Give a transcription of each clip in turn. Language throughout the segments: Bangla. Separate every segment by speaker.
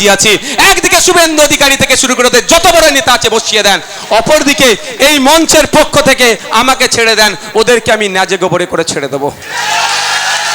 Speaker 1: রাজি আছি। একদিকে শুভেন্দু অধিকারী থেকে শুরু করে যত বড় নেতা আছে বসিয়ে দেন, অপরদিকে এই মঞ্চের পক্ষ থেকে আমাকে ছেড়ে দেন, ওদেরকে আমি ন্যাজে গোবরে করে ছেড়ে দেবো।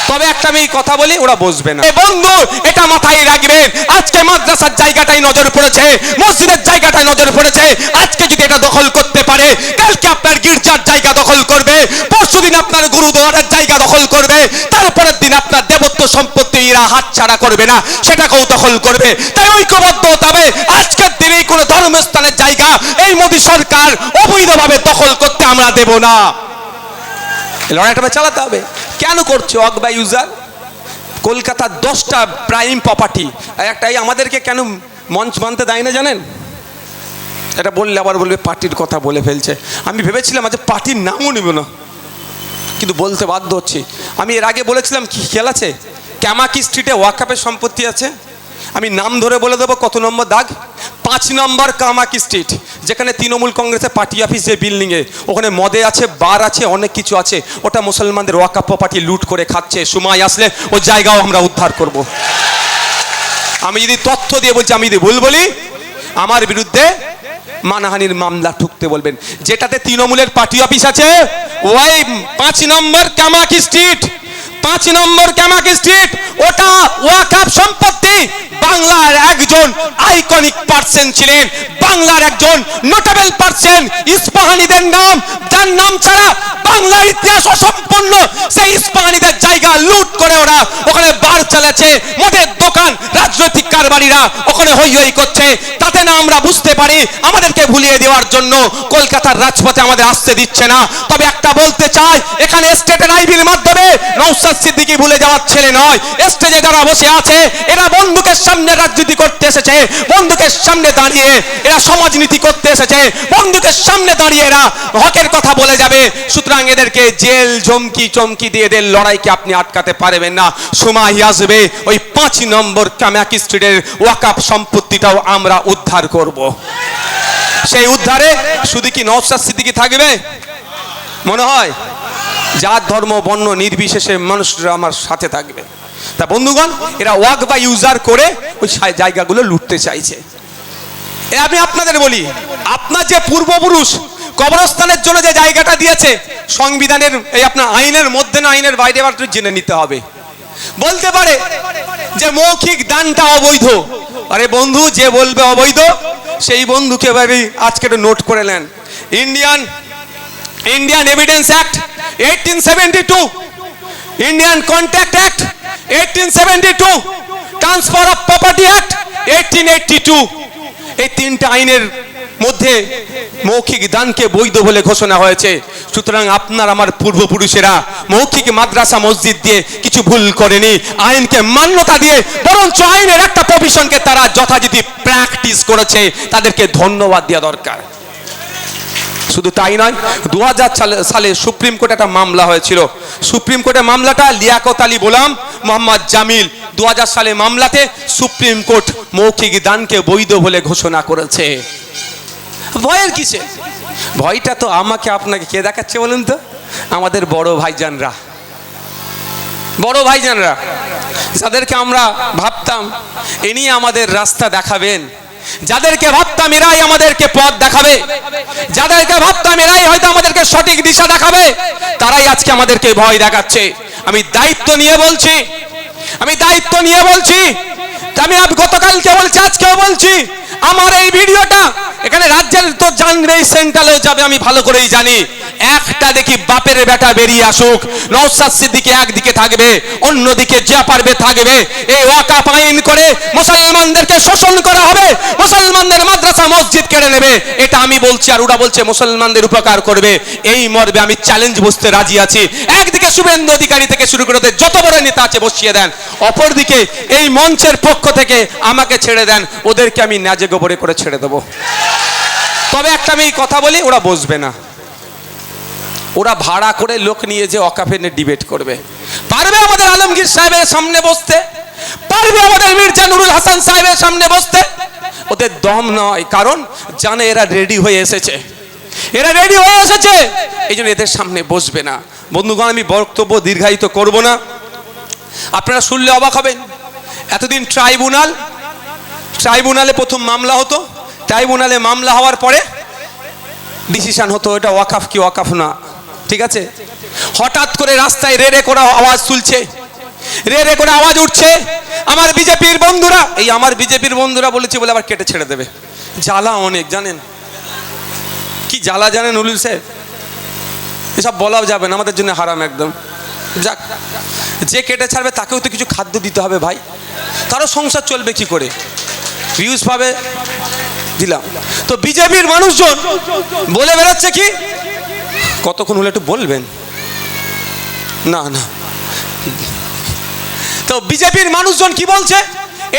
Speaker 1: তবে একটা আমি কথা বলি, ওরা বসবে না। বন্ধু, এটা মাথায় রাখবেন। আজকে মাদ্রাসার জায়গাটাই নজর পড়েছে, মসজিদের জায়গাটাই নজর পড়েছে। আজকে যদি এটা দখল করতে পারে, কালকে আপনার গির্জার জায়গা দখল করবে, পরশুদিন আপনার গুরুদুয়ারের জায়গা দখল করবে, তারপরের দিন আপনার দেবত্ব সম্পত্তি এরা হাতছাড়া করবে না, সেটাকেও দখল করবে। তাই ঐক্যবদ্ধ হতে হবে। আজকের দিনে কোনো ধর্মস্থানের জায়গা, এই মোদী সরকার অবৈধভাবে দখল করতে আমরা দেব না। লড়াইটা চালাতে হবে। কেন করছে অক বা ইউজার কলকাতার দশটা প্রাইম প্রপার্টি একটা এই আমাদেরকে কেন মঞ্চ মানতে দেয় না জানেন? এটা বললে আবার বলবে, পার্টির কথা বলে ফেলছে। আমি ভেবেছিলাম আজ পার্টির নামও নেব না। কিন্তু বলতে বাধ্য হচ্ছি। আমি এর আগে বলেছিলাম, কি খেয়াল আছে? ক্যামাকি স্ট্রিটে ওয়াকাপের সম্পত্তি আছে। আমি নাম ধরে বলে দেবো, কত নম্বর দাগ? পাঁচ নম্বর কামাকি স্ট্রিট যেখানে তৃণমূল কংগ্রেসের পার্টি অফিস যে বিল্ডিংয়ে, ওখানে মদে আছে, বার আছে, অনেক কিছু আছে। ওটা মুসলমানদের ওয়াকাপ পার্টি লুট করে খাচ্ছে। সময় আসলে ও জায়গাও আমরা উদ্ধার করব। আমি যদি তথ্য দিয়ে বলছি, আমি যদি ভুল বলি, আমার বিরুদ্ধে মানহানির মামলা ঠুকতে বলবেন। যেটাতে তৃণমূলের পার্টি অফিস আছে ওই পাঁচ নম্বর কামাকি স্ট্রিট। পাঁচ নম্বর কামাকি স্ট্রিট, ওটা ওয়াকাপ সম্পত্তি, বাংলার একজন আইকনিক পার্সন ছিলেন, বাংলার একজন নোটেবল পার্সন ইস্পাহানিদের নাম, যার নাম ছাড়া বাংলার ইতিহাস অসম্পূর্ণ। সেই ইস্পাহানিদের জায়গা লুট করে ওরা ওখানে বার চালাচ্ছে, মদের দোকান, রাজনৈতিক কারবারিরা ওখানে হই হই করছে। তাতে না আমরা বুঝতে পারি, আমাদেরকে ভুলিয়ে দেওয়ার জন্য কলকাতার রাজপথে আমাদের আসতে দিচ্ছে না। তবে একটা বলতে চাই, এখানে স্টেটের আইবির মাধ্যমে নৌসাদ সিদ্দিকি ভুলে যাওয়ার ছেলে নয়। স্টেজে যারা বসে আছে, এরা বন্দুকের সামনে রাজনীতি করতে এসেছে, বন্দুকের সামনে দাঁড়িয়ে এরা সমাজনীতি করতে এসেছে, বন্দুকের সামনে দাঁড়িয়ে এরা হকের কথা বলে যাবে। সুতরাং এদেরকে জেল, ঝমকি, চমকি দিয়ে এদের লড়াইকে আপনি আটকাতে পারবেন না। সময় আসবে। ওই পাঁচ নম্বর কামাকি স্ট্রিটের ওয়াকাপ সম্পত্তিটাও আমরা উদ্ধার করব। সেই উদ্ধারে শুধু কি নওশাদ সিদ্দিকি থাকবে? মনে হয়? জাত ধর্ম, বর্ণ নির্বিশেষে মানুষরা আমার সাথে থাকবে। তা বন্ধুগণ, এরা ওয়াক বা ইউজার করে ওই জায়গাগুলো লুটতে চাইছে। এ আমি আপনাদের বলি, আপনার যে পূর্বপুরুষ কবরস্থানের জন্য যে জায়গাটা দিয়েছে, সংবিধানের এই আপনার আইনের মধ্যে না আইনের বাইরে একটু জেনে নিতে হবে। বলতে পারে যে মৌখিক দানটা অবৈধ। আরে বন্ধু, যে বলবে অবৈধ, সেই বন্ধুকে ভাবি আজকে একটু নোট করে নেন। Indian Indian evidence act eighteen seventy two Indian contract act eighteen seventy two transfer of property act eighteen eighty two এই তিনটা আইনের মধ্যে মৌখিক দানকে বৈধ বলে ঘোষণা হয়েছে। সুতরাং আপনার, আমার পূর্বপুরুষেরা মৌখিক মাদ্রাসা, মসজিদ দিয়ে কিছু ভুল করেনি। আইনকে মান্যতা দিয়ে বরঞ্চ আইনের একটা প্রভিশনকে তারা যথাযথি প্র্যাকটিস করেছে। তাদেরকে ধন্যবাদ দেওয়া দরকার। শুধু তাই নয় দু সালে সুপ্রিম কোর্টে একটা মামলা হয়েছিল। সুপ্রিম কোর্টে মামলাটা লিয়াকত আলী গোলাম, মোহাম্মদ জামিল। দু হাজার সালে মামলাতে সুপ্রিম কোর্ট মৌখিক দানকে বৈধ বলে ঘোষণা করেছে। ভয়ের কিসে? ভয়টা তো আমাকে, আপনাকে কে দেখাচ্ছে বলুন তো? আমাদের বড় ভাইজানরা। বড় ভাইজানরা, যাদেরকে আমরা ভাবতাম ইনি আমাদের রাস্তা দেখাবেন। যাদেরকে ভাবতাম এরাই আমাদেরকে পথ দেখাবে। যাদেরকে ভাবতাম এরাই হয়তো আমাদেরকে সঠিক দিশা দেখাবে, তারাই আজকে আমাদেরকে ভয় দেখাচ্ছে। আমি দায়িত্ব নিয়ে বলছি, আমি দায়িত্ব নিয়ে বলছি, আমি গতকালকে বলছি, আজকেও বলছি, আমার এই ভিডিওটা এখানে রাজ্যের তো জানবে সেন্ট্রালেও যাবে, আমি ভালো করেই জানি। একটা দেখি বাপের বেটা বেরিয়ে আসুক। নৌসাদ সিদ্দিকে একদিকে থাকবে, অন্যদিকে যা পারবে থাকবে। এই ওয়াকাপ আইন করে মুসলমানদেরকে শোষণ করা হবে। মুসলমানদের মাদ্রাসা মসজিদ কেড়ে নেবে। এটা আমি বলছি আর ওরা বলছে মুসলমানদের উপকার করবে। এই মর্বে আমি চ্যালেঞ্জ বুঝতে রাজি আছি। একদিকে শুভেন্দু অধিকারী থেকে শুরু করে যত বড় নেতা আছে বসিয়ে দেন। অপরদিকে এই মঞ্চের পক্ষ থেকে আমাকে ছেড়ে দেন। ওদেরকে আমি ন্যাজে গোবরে করে ছেড়ে দেবো। তবে একটা আমি কথা বলি, ওরা বসবে না। ওরা ভাড়া করে লোক নিয়ে যে অকাফে নিয়ে ডিবেট করবে। পারবে আমাদের আলমগীর সাহেবের সামনে বসতে? পারবে আমাদের মির্জা নুরুল হাসান সাহেবের সামনে বসতে? ওদের দম নয়, কারণ জানে এরা রেডি হয়ে এসেছে। এরা রেডি হয়ে এসেছে। এই জন্য এদের সামনে বসবে না। বন্ধুগণ, আমি বক্তব্য দীর্ঘায়িত করব না। আপনারা শুনলে অবাক হবেন। এতদিন ট্রাইব্যুনাল, ট্রাইব্যুনালে প্রথম মামলা হতো, ট্রাইব্যুনালে মামলা হওয়ার পরে ডিসিশন হতো, এটা ওয়াকাফ কি ওয়াকাফ না। ঠিক আছে? হঠাৎ করে রাস্তায় রে রে করে আওয়াজ তুলছে। রে রে করে আওয়াজ উঠছে। আমার বিজেপির বন্ধুরা, এই আমার বিজেপির বন্ধুরা বলেছে বলে আবার কেটে ছেড়ে দেবে। জ্বালা অনেক, জানেন? কি জ্বালা জানেন উলুল সাহেব? এসব বলাও যাবে না, আমাদের জন্য হারাম একদম। যাক, যে কেটে ছাড়বে তাকেও তো কিছু খাদ্য দিতে হবে ভাই। তারও সংসার চলবে কি করে? ভিউজ পাবে? দিলাম। তো বিজেপির মানুষজন বলে বেড়াচ্ছে কি? কতক্ষণ হলে একটু বলবেন? না না। তো বিজেপির মানুষজন কি বলছে?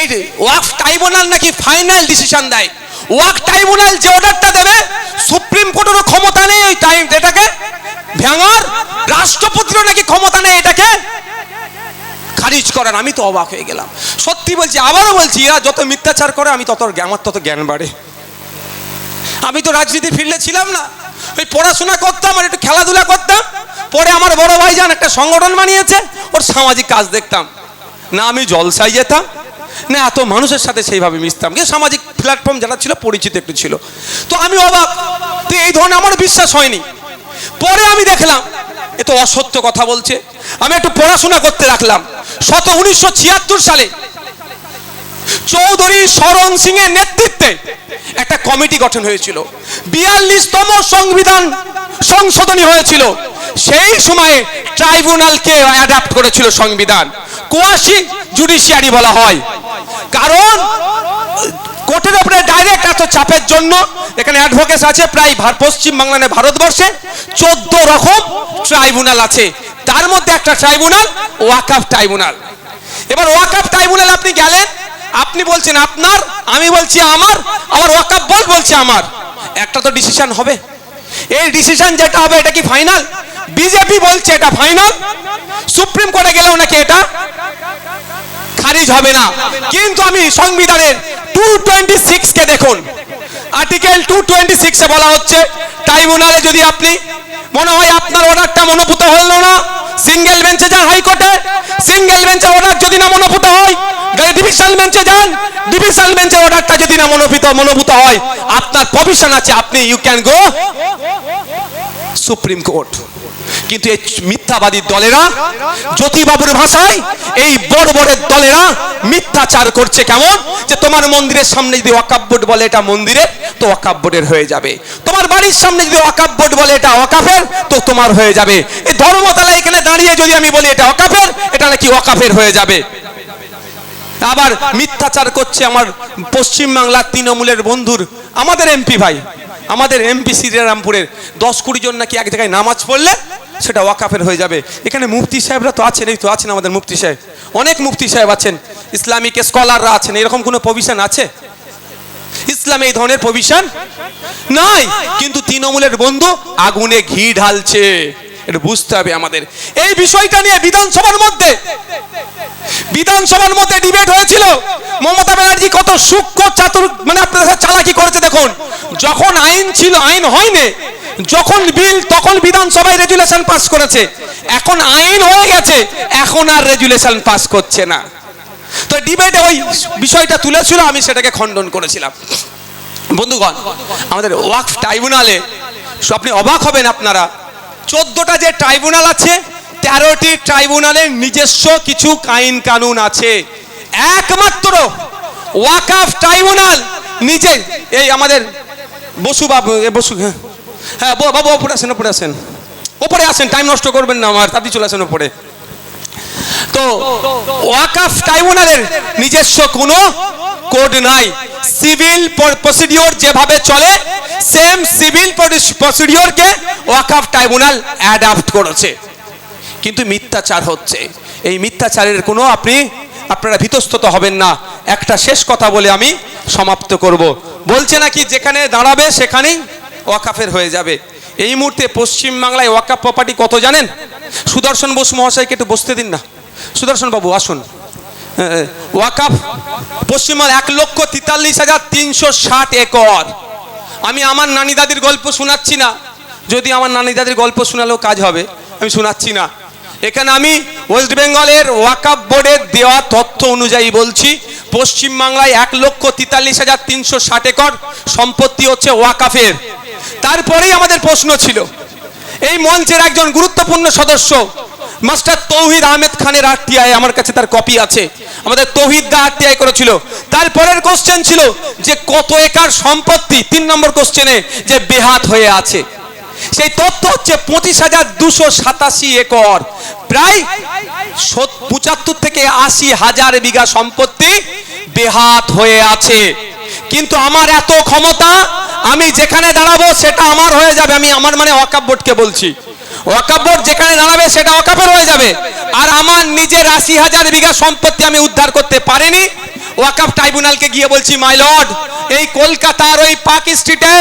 Speaker 1: এই যে ওয়াক ট্রাইব্যুনাল নাকি ফাইনাল ডিসিশন দেয়? ওয়াক ট্রাইব্যুনাল যে অর্ডারটা দেবে, সুপ্রিম কোর্টেরও ক্ষমতা নেই ওই টাইম, এটাকে? ভেঙার? রাষ্ট্রপতিরও নাকি ক্ষমতা নেই এটাকে? খারিজ করার, আমি তো অবাক হয়ে গেলাম। সত্যি বলছি, আবারও বলছি, এরা যত মিথ্যাচার করে, আমি তত আমার তত জ্ঞান বাড়ে। আমি তো রাজনীতির ফিল্ডে ছিলাম না। ওই পড়াশোনা করতাম আর একটু খেলাধুলা করতাম। পরে আমার বড় ভাইজান একটা সংগঠন বানিয়েছে, ওর সামাজিক কাজ দেখতাম। না আমি জলসায় যেতাম, না এত মানুষের সাথে সেইভাবে মিশতাম। কিন্তু সামাজিক প্ল্যাটফর্ম যারা ছিল, পরিচিত একটু ছিল। তো আমি অবাক, তো এই ধরনের আমার বিশ্বাস হয়নি। পরে আমি দেখলাম, এ তো অসত্য কথা বলছে। আমি একটু পড়াশোনা করতে রাখলাম। শত উনিশশো ছিয়াত্তর সালে চৌধুরী শরণ সিং এর নেতৃত্বে একটা কমিটি গঠন হয়েছিল। বিয়াল্লিশতম সংবিধান সংশোধনী হয়েছিল। সেই সময়ে ট্রাইব্যুনালকে অ্যাডাপ্ট করেছিল সংবিধান। কোয়াশি জুডিশিয়ারি বলা হয়। কারণ কোর্টের উপরে ডাইরেক্ট এত চাপের জন্য এখানে অ্যাডভোকেট আছে প্রায় পশ্চিম বাংলা নয়, ভারতবর্ষে চোদ্দ রকম ট্রাইব্যুনাল আছে। তার মধ্যে একটা ট্রাইব্যুনাল ওয়াকাফ ট্রাইব্যুনাল। এবার ওয়াকাফ ট্রাইব্যুনাল আপনি গেলেন আপনি বলছেন আপনার, আমি বলছি আমার আমার ওয়াকাফ বোর্ড বলছে আমার। একটা তো ডিসিশন হবে। এই ডিসিশন যেটা হবে, এটা কি ফাইনাল বিজেপি বলছে এটা ফাইনাল সুপ্রিম কোর্টে গেলেও নাকি এটা খারিজ হবে না। কিন্তু আমি সংবিধানের টু টোয়েন্টি কে দেখুন। আর্টিকেল টু টোয়েন্টি সিক্সে বলা হচ্ছে ট্রাইব্যুনালে যদি আপনি, মনে হয় আপনার অর্ডারটা মনোভূত হলো না। সিঙ্গেল বেঞ্চে যান হাইকোর্টে সিঙ্গেল বেঞ্চে অর্ডার যদি না মনোভূত হয় বেঞ্চে যান। অর্ডারটা যদি না মনোভূত মনোভূত হয়, আপনার আছে, আপনি you can go supreme court কিন্তু দলেরা ভাষায়, এই বড় দলেরা মিথ্যাচার করছে কেমন? যে তোমার মন্দিরের সামনে যদি ওয়াকাব বোর্ড বলে এটা মন্দিরের তো ওয়াকাব বোর্ডের হয়ে যাবে। তোমার বাড়ির সামনে যদি ওয়াকাব বোর্ড বলে এটা ওয়াকাফের, তো তোমার হয়ে যাবে। এই ধর্মতলা এখানে দাঁড়িয়ে যদি আমি বলি এটা ওয়াকাফের, এটা নাকি ওয়াকাফের হয়ে যাবে। আবার মিথ্যাচার করছে আমার পশ্চিম বাংলার তৃণমূলের বন্ধুর, আমাদের এমপি ভাই, আমাদের এমপি শ্রীরামপুরের দশ কুড়ি জন নাকি এক জায়গায় নামাজ পড়লে সেটা ওয়াকাফের হয়ে যাবে। এখানে মুফতি সাহেবরা তো আছেন, এই তো আছেন আমাদের মুফতি সাহেব। অনেক মুফতি সাহেব আছেন, ইসলামিক স্কলাররা আছেন, এরকম কোনো প্রভিশন আছে? ইসলামে এই ধরনের প্রভিশন নাই। কিন্তু তৃণমূলের বন্ধু আগুনে ঘি ঢালছে। এটা বুঝতে হবে আমাদের। এই বিষয়টা নিয়ে বিধানসভার মধ্যে বিধানসভার মধ্যে ডিবেট হয়েছিল। মমতা ব্যানার্জি কত সূক্ষ্ম চাতুর মানে আপনাদের চালাকি করেছে দেখুন। যখন আইন ছিল, আইন হয়নি, যখন বিল, তখন বিধানসভায় রেজুলেশন পাস করেছে। এখন আইন হয়ে গেছে, এখন আর রেজুলেশন পাস করছে না। তো ডিবেটে ওই বিষয়টা তুলেছিল, আমি সেটাকে খণ্ডন করেছিলাম। বন্ধুগণ, আমাদের ওয়াকফ ট্রাইব্যুনালে আপনি অবাক হবেন আপনারা চোদ্দটা যে ট্রাইব্যুনাল আছে, তেরোটি ট্রাইব্যুনালের নিজস্ব কিছু আইন কানুন আছে। একমাত্র ওয়াকাফ ট্রাইব্যুনাল নিজে, এই আমাদের বসু বাবু বসু হ্যাঁ হ্যাঁ বাবু, ওপরে আসেন ওপরে আসেন। ওপরে আসেন, টাইম নষ্ট করবেন না আমার তাড়াতাড়ি চলে আসেন ওপরে। তো ওয়াকাফ ট্রাইব্যুনালের নিজস্ব কোনো কোড নাই। সিভিল প্রসিডিওর যেভাবে চলে সেম সিভিল প্রসিডিওরকে ওয়াকাফ ট্রাইব্যুনাল অ্যাডাপ্ট করেছে। কিন্তু মিথ্যাচার হচ্ছে। এই মিথ্যাচারের কোনো আপনি আপনারা ভীতস্তত হবেন না। একটা শেষ কথা বলে আমি সমাপ্ত করব। বলছে নাকি যেখানে দাঁড়াবে সেখানেই ওয়াকাফের হয়ে যাবে। এই মুহূর্তে পশ্চিম বাংলায় ওয়াকাফ প্রপার্টি কত জানেন? সুদর্শন বোস মহাশয়কে একটু বসতে দিন না। সুদর্শন বাবু, আসুন। ওয়াকাফ পশ্চিমবঙ্গ এক লক্ষ তেতাল্লিশ হাজার তিনশো ষাট একর। আমি আমার নানি দাদির গল্প শোনাচ্ছি না। যদি আমার নানি দাদির গল্প শোনালেও কাজ হবে, আমি শোনাচ্ছি না। এখানে আমি ওয়েস্ট বেঙ্গলের ওয়াকাপ বোর্ডের দেওয়া তথ্য অনুযায়ী বলছি পশ্চিমবাংলায় এক লক্ষ তেতাল্লিশ হাজার তিনশো ষাট একর সম্পত্তি হচ্ছে ওয়াকাফের। তারপরেই আমাদের প্রশ্ন ছিল এই মঞ্চের একজন গুরুত্বপূর্ণ সদস্য, মাস্টার তৌহিদ আহমেদ খানের আরটিআই, আমার কাছে তার কপি আছে। আমাদের তৌহিদ দা আরটিআই করেছিল। তারপরের কোশ্চেন ছিল যে কত একর সম্পত্তি, তিন নম্বর কোশ্চেনে যে বেহাত হয়ে আছে। সেই তথ্য হচ্ছে পঁচিশ হাজার দুশো সাতাশি একর। প্রায় পঁচাত্তর থেকে আশি হাজার বিঘা সম্পত্তি বেহাত হয়ে আছে। কিন্তু আমার এত ক্ষমতা, আমি যেখানে দাঁড়াবো সেটা আমার হয়ে যাবে আমি আমার মানে ওয়াকাব বোর্ডকে বলছি। ওয়াকাব বোর্ড যেখানে দাঁড়াবে, সেটা ওয়াকাফের হয়ে যাবে। আর আমার নিজের আশি হাজার বিঘা সম্পত্তি আমি উদ্ধার করতে পারিনি। ওয়াকাফ ট্রাইব্যুনালকে গিয়ে বলছি মাই লর্ড এই কলকাতার ওই পার্ক স্ট্রিটে,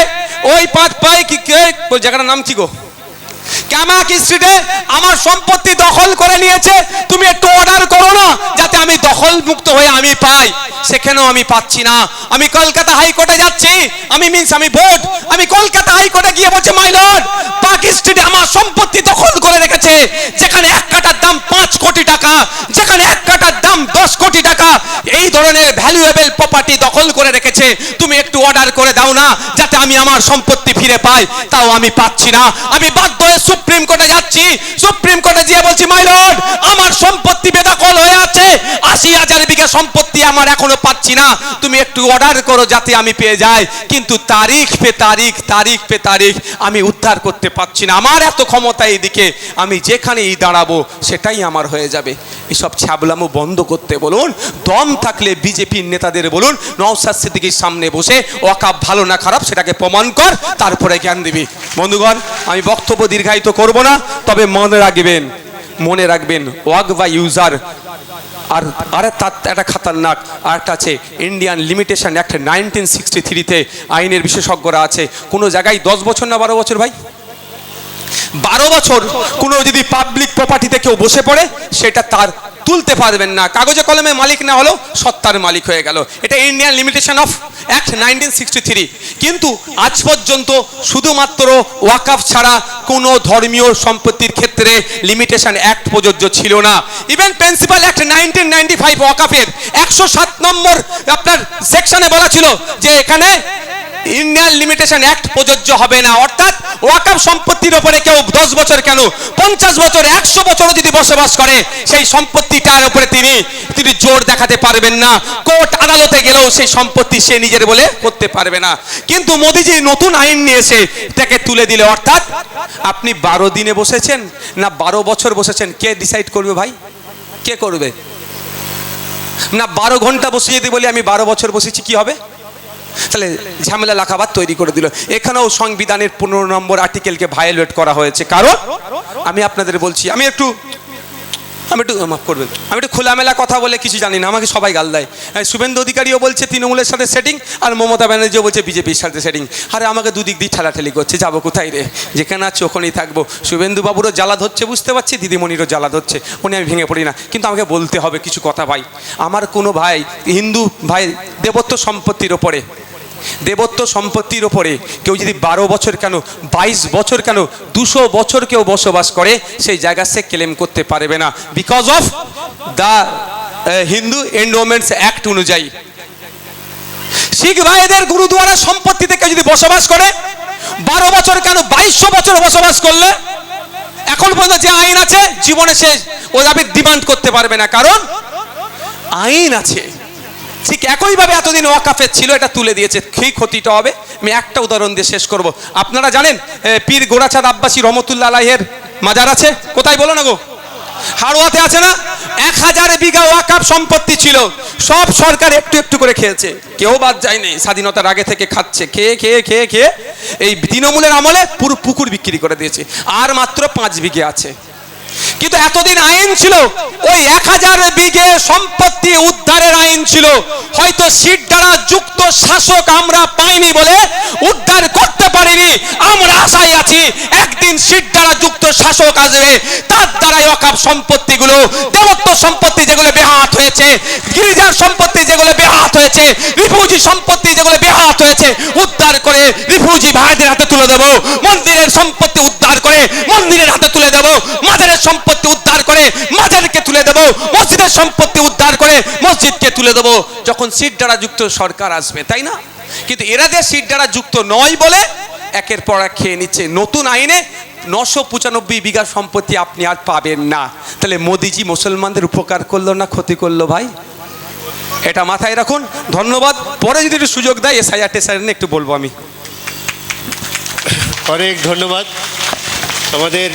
Speaker 1: ওই পাঁচ পাই কি জায়গাটার নাম কি গো? ক্যামাক স্ট্রিটে আমার সম্পত্তি দখল করে নিয়েছে। তুমি একটু অর্ডার করো না, যাতে আমি দখল মুক্ত হয়ে আমি পাই। সেখানেও আমি পাচ্ছি না। আমি কলকাতা হাইকোর্টে যাচ্ছি। আমি মিনস আমি ভোট আমি কলকাতা হাইকোর্টে গিয়ে বলছি মাই লর্ড পার্ক স্ট্রিটে আমার সম্পত্তি দখল করে রেখেছে যেখানে এক কাটার দাম পাঁচ কোটি টাকা যেখানে এক কাটার দাম দশ কোটি টাকা, এই ধরনের ভ্যালুয়েবল প্রপার্টি দখল করে রেখেছে। তুমি একটু অর্ডার করে দাও না, যাতে আমি আমার সম্পত্তি ফিরে পাই। তাও আমি পাচ্ছি না। আমি বাধ্য হয়ে সুপ্রিম কোর্টে যাচ্ছি। সুপ্রিম কোর্টে গিয়ে বলছি মাই লর্ড আমার সম্পত্তি বেদখল হয়ে আশি হাজার বিঘা সম্পত্তি আমার এখনও পাচ্ছি না। তুমি একটু অর্ডার করো যাতে আমি পেয়ে যাই। কিন্তু তারিখ পে তারিখ তারিখ পে তারিখ আমি উদ্ধার করতে পারছি না। আমার এত ক্ষমতা এইদিকে, আমি যেখানেই দাঁড়াবো সেটাই আমার হয়ে যাবে। এসব ছ্যাবলামো বন্ধ করতে বলুন, দম থাকলে বিজেপির নেতাদের বলুন নওসাদ সিদ্দিকির সামনে বসে ওয়াকাপ ভালো না খারাপ সেটাকে প্রমাণ কর, তারপরে জ্ঞান দিবি। বন্ধুগণ, আমি বক্তব্য দীর্ঘায়িত করব না, তবে মনে রাখবেন মনে রাখবেন ওয়াগ বা ইউজার। আর আর তার একটা খাতারনাক, আর একটা আছে, Indian limitation act nineteen sixty থ্রিতে আইনের বিশেষজ্ঞরা আছে। কোনো জায়গায় দশ বছর না বারো বছর ভাই? বারো বছর কোনো যদি পাবলিক প্রপার্টিতে কেউ বসে পড়ে, সেটা তার তুলতে পারবেন না। কাগজে কলমে মালিক না হলেও সত্তার মালিক হয়ে গেল। এটা Indian limitation of act nineteen কিন্তু আজ পর্যন্ত শুধুমাত্র ওয়াকাফ ছাড়া কোনো ধর্মীয় সম্পত্তির ক্ষেত্রে লিমিটেশন অ্যাক্ট প্রযোজ্য ছিল না। Even principal act nineteen ninety five ওয়াকাফের একশো সাত নম্বর আপনার সেকশনে বলা ছিল যে এখানে ইন্ডিয়ান লিমিটেশন অ্যাক্ট প্রযোজ্য হবে না। অর্থাৎ ওয়াকাফ সম্পত্তির উপরে কেউ দশ বছর কেন? পঞ্চাশ বছর, একশো বছরও যদি বসবাস করে, সেই সম্পত্তিটার উপরে তিনি তিনি জোর দেখাতে পারবেন না। কোর্ট আদালতে গেলেও সেই সম্পত্তি সে নিজের বলে করতে পারবে না। কিন্তু মোদিজি নতুন আইন নিয়ে এসে তাকে তুলে দিলে অর্থাৎ আপনি বারো দিনে বসেছেন না বারো বছর বসেছেন? কে ডিসাইড করবে ভাই? কে করবে? না বারো ঘণ্টা বসে যদি বলি আমি বারো বছর বসেছি, কি হবে? তাহলে ঝামেলা লাখাবাদ তৈরি করে দিল। এখানেও সংবিধানের পনেরো নম্বর আর্টিকেলকে ভায়োলেট করা হয়েছে। কারণ আমি আপনাদের বলছি, আমি একটু আমি একটু, মাফ করবেন, আমি একটু খোলামেলা কথা বলে কিছু জানি না, আমাকে সবাই গাল দেয়। শুভেন্দু অধিকারীও বলছে তৃণমূলের সাথে সেটিং আর মমতা ব্যানার্জিও বলছে বিজেপির সাথে সেটিং আরে আমাকে দুদিক দিয়ে ঠেলাঠেলি করছে, যাব কোথায় রে? যেখানে আছে ওখানেই থাকব। শুভেন্দুবাবুরও জ্বালা ধরছে, বুঝতে পারছি, দিদিমণিরও জ্বালা ধরছে, উনি আমি ভেঙে পড়ি না। কিন্তু আমাকে বলতে হবে কিছু কথা ভাই। আমার কোনো ভাই, হিন্দু ভাই, দেবত্ব সম্পত্তির ওপরে দেবত্ব সম্পত্তির ওপরে কেউ যদি বারো বছর কেন, বাইশ বছর কেন, দুশো বছর কেউ বসবাস করে, সেই জায়গা সে ক্লেম করতে পারবে না। Because of the Hindu endowments act অনুযায়ী। শিখ ভাইদের গুরুদুয়ারা সম্পত্তিতে কেউ যদি বসবাস করে, বারো বছর কেন বাইশশো বছর বসবাস করলে, এখন পর্যন্ত যে আইন আছে, জীবনে সে ও দাবি ডিমান্ড করতে পারবে না। কারণ, আইন আছে। ঠিক একইভাবে এতদিন ওয়াকাফের ছিল, এটা তুলে দিয়েছে। সেই ক্ষতিটা হবে। আমি একটা উদাহরণ দিয়ে শেষ করব। আপনারা জানেন পীর গোড়াচাঁদ আব্বাসী রহমতুল্লাহ আলাইহের মাজার আছে? কোথায় বলো না গো? হাড়োয়াতে আছে না? এক হাজার বিঘা ওয়াকাফ সম্পত্তি ছিল। সব সরকার একটু একটু করে খেয়েছে। কেউ বাদ যায়নি। স্বাধীনতার আগে থেকে খাচ্ছে। খেয়ে খেয়ে খেয়ে খেয়ে এই তৃণমূলের আমলে পুরো পুকুর বিক্রি করে দিয়েছে। আর মাত্র পাঁচ বিঘে আছে। কিন্তু এতদিন আইন ছিল, ওই এক হাজার বিঘে সম্পত্তি উদ্ধারের আইন ছিল। হয়তো সিট দ্বারা যুক্ত শাসক আমরা পাইনি বলে উদ্ধার করতে পারিনি। আমরা আশায় আছি একদিন সিট দ্বারা যুক্ত শাসক আসবে, তার দ্বারাই অকাপ সম্পত্তিগুলো, দেবত্ব সম্পত্তি যেগুলো বেহাত হয়েছে, গিরিজার সম্পত্তি যেগুলো বেহাত হয়েছে, রিফিউজি সম্পত্তি যেগুলো বেহাত হয়েছে, উদ্ধার করে রিফিউজি ভাইদের হাতে তুলে দেবো। মন্দিরের সম্পত্তি উদ্ধার করে মন্দিরের হাতে তুলে দেবো। সম্পত্তি উদ্ধার করে মাজারকে তুলে দেব, মসজিদের সম্পত্তি উদ্ধার করে মসজিদকে তুলে দেবো। যখন সিট দ্বারা যুক্ত সরকার আসবে, তাই না? কিন্তু এরা যে সিট দ্বারা যুক্ত নয় বলে একের পর এক খেয়ে নিচ্ছে। নতুন আইনে নশো পঁচানব্বই বিঘা সম্পত্তি আপনি আর পাবেন না। তাহলে মোদিজি মুসলমানদের উপকার করল না ক্ষতি করল ভাই? এটা মাথায় রাখুন। ধন্যবাদ। পরে যদি একটু সুযোগ দেয়, এসআইআর টেসআইআর নিয়ে একটু বলব আমি।
Speaker 2: অনেক ধন্যবাদ। আমাদের